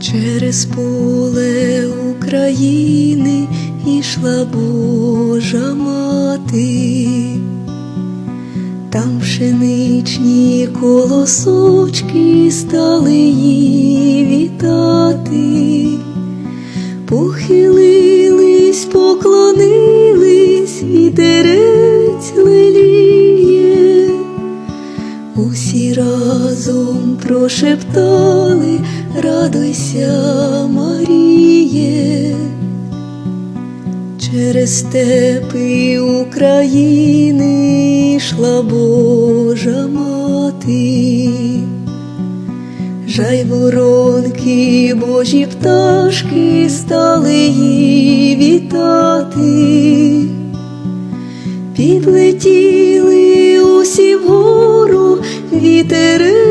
Через поле України ішла Божа мати, там пшеничні колосочки стали її вітати, прошептали, радуйся, Маріє, через степи України йшла Божа мати, жайворонки, божі пташки стали її вітати. Підлетіли усі вгору, вітерець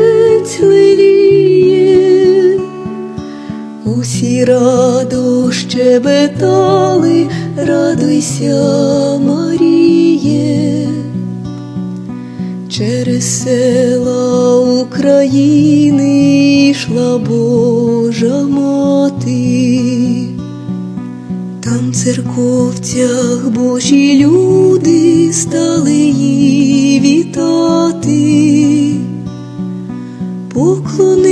щебетали, радуйся, Маріє, через села України йшла Божа мати. Там в церковцях Божі люди стали її вітати, поклонились,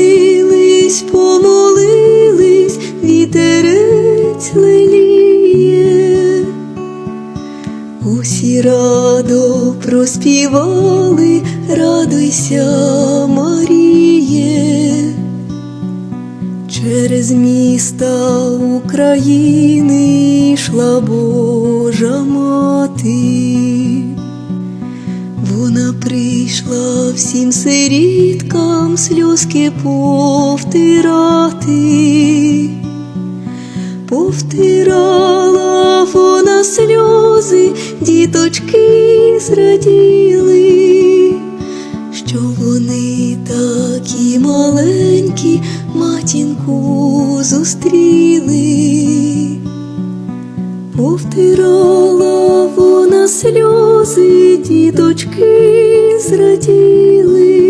радо проспівали, радуйся, Маріє. Через міста України йшла Божа мати, вона прийшла всім сиріткам сльозки повтирати, повтирала вона сльози, діточки зраділи зустріли, повтирала на сльози, діточки зраділи.